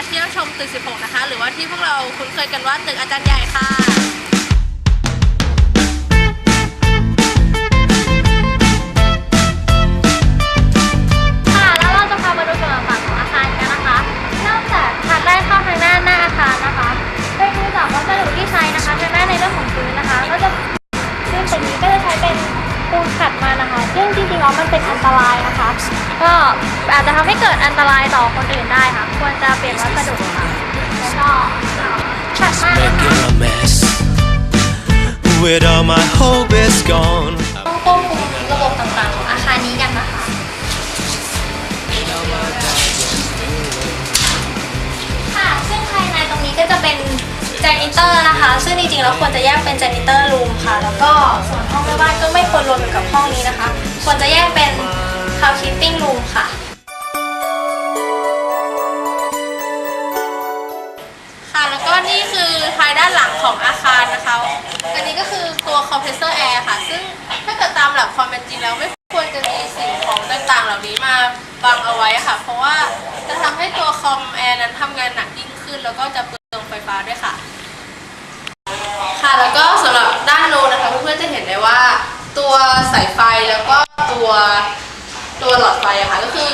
าเที่ยวชมตึก 16 นะคะ หรือว่าที่พวกเราคุ้นเคยกันว่าตึกอาจารย์ใหญ่ค่ะค่ะแล้วเราจะพามาดูส่วนต่างของอาคารกันนะคะ นอกากทางได้เข้าทางด้าหน้าอาคารนะคะไปดูจากวัสดุที่ใช้นะคะทางด้าในเรื่องของพื้นนะคะ ก็จะซึ่งตรงนี้ก็จะใช้เป็นปูนขัดมานะคะ ซึ่งจริงๆแล้วมันเป็นอันตรายนะคะ ก็อาจจะทำให้เกิดอันตรายต่อคนอื่นได้ค่ะ ควรจะเปลี่ยนวัสดุค่ะ แล้วก็ขัดมากนะคะ making a mess with all my hope is gone. ต้องควบคุมระบบต่างๆของอาคารนี้กันนะคะ ค่ะ ซึ่งภายในตรงนี้ก็จะเป็นเจนิเตอร์นะคะ ซึ่งจริงๆแล้วควรจะแยกเป็นเจนิเตอร์รูมค่ะ แล้วก็ส่วนห้องแม่บ้านก็ไม่ควรรวมอยู่กับห้องนี้นะคะ ควรจะแยกเป็น housekeeping room ค่ะ ค่ะ แล้วก็นี่คือภายด้านหลังของอาคารนะคะ อันนี้ก็คือตัวคอมเพรสเซอร์แอร์ค่ะ ซึ่งถ้าเกิดตามหลักความเป็นจริงแล้วไม่ควรจะมีสิ่งของต่างๆ เหล่านี้มาบังเอาไว้ค่ะ เพราะว่าจะทำให้ตัวคอมแอร์นั้นทำงานหนักยิ่งขึ้น แล้วก็จะเปลืองไฟฟ้าด้วยค่ะ ค่ะ แล้วก็สำหรับด้านโน้นนะคะ เพื่อนๆจะเห็นได้ว่าตัวสายไฟแล้วก็ตัว ตัวหลอดไฟอะค่ะก็คือ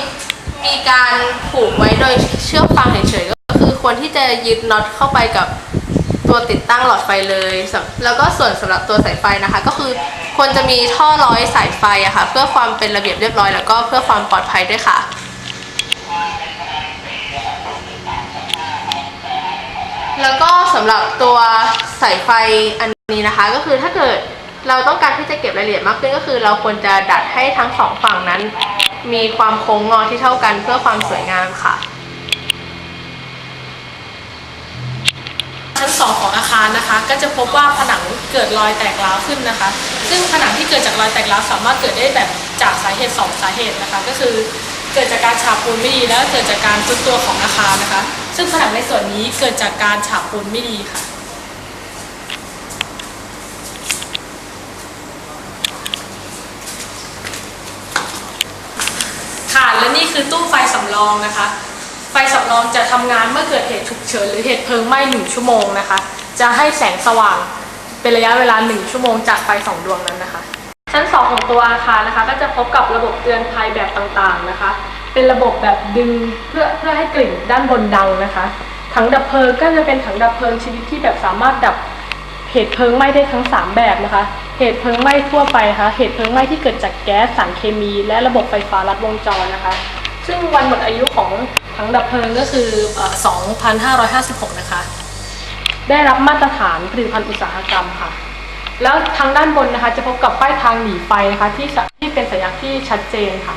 มีการผูกไว้โดยเชือกฟางเฉยๆก็คือควรที่จะยึดน็อตเข้าไปกับตัวติดตั้งหลอดไฟเลยแล้วก็ส่วนสำหรับตัวสายไฟนะคะ ก็คือควรจะมีท่อร้อยสายไฟอะค่ะ เพื่อความเป็นระเบียบเรียบร้อยแล้วก็เพื่อความปลอดภัยด้วยค่ะแล้วก็สำหรับตัวสายไฟอันนี้นะคะ ก็คือถ้าเกิด เราต้องการที่จะเก็บรายละเอียดมากขึ้นก็คือ เราควรจะดัดให้ทั้งสองฝั่งนั้น มีความโค้งงอที่เท่ากันเพื่อความสวยงามค่ะ ชั้นสองของอาคารนะคะ ก็จะพบว่าผนังเกิดรอยแตกร้าวขึ้นนะคะ ซึ่งผนังที่เกิดจากรอยแตกร้าวสามารถเกิดได้แบบจากสาเหตุสองสาเหตุนะคะ ก็คือเกิดจากการฉาบปูนไม่ดี และเกิดจากการทรุดตัวของอาคารนะคะ ซึ่งผนังในส่วนนี้เกิดจากการฉาบปูนไม่ดีค่ะ คือตู้ไฟสำรองนะคะ ไฟสำรองจะทำงานเมื่อเกิดเหตุฉุกเฉินหรือเหตุเพลิงไหม้หนึ่งชั่วโมงนะคะ จะให้แสงสว่างเป็นระยะเวลาหนึ่งชั่วโมงจากไฟสองดวงนั้นนะคะ ชั้นสองของตัวอาคารนะคะ ก็จะพบกับระบบเตือนภัยแบบต่างๆนะคะ เป็นระบบแบบดึงเพื่อเพื่อให้กลิ่นด้านบนดังนะคะถังดับเพลิงก็จะเป็นถังดับเพลิงชนิดที่แบบสามารถดับเหตุเพลิงไหม้ได้ทั้ง 3 แบบนะคะ เหตุเพลิงไหม้ทั่วไปนะคะ เหตุเพลิงไหม้ที่เกิดจากแก๊สสารเคมี และระบบไฟฟ้าลัดวงจรนะคะ ซึ่งวันหมดอายุของถังดับเพลิงก็คือเอ่อ2,556 นะคะ ได้รับมาตรฐานผลิตภัณฑ์อุตสาหกรรมค่ะ แล้วทางด้านบนนะคะจะพบกับป้ายทางหนีไฟนะคะที่สะที่เป็นสัญลักษณ์ที่ชัดเจนค่ะ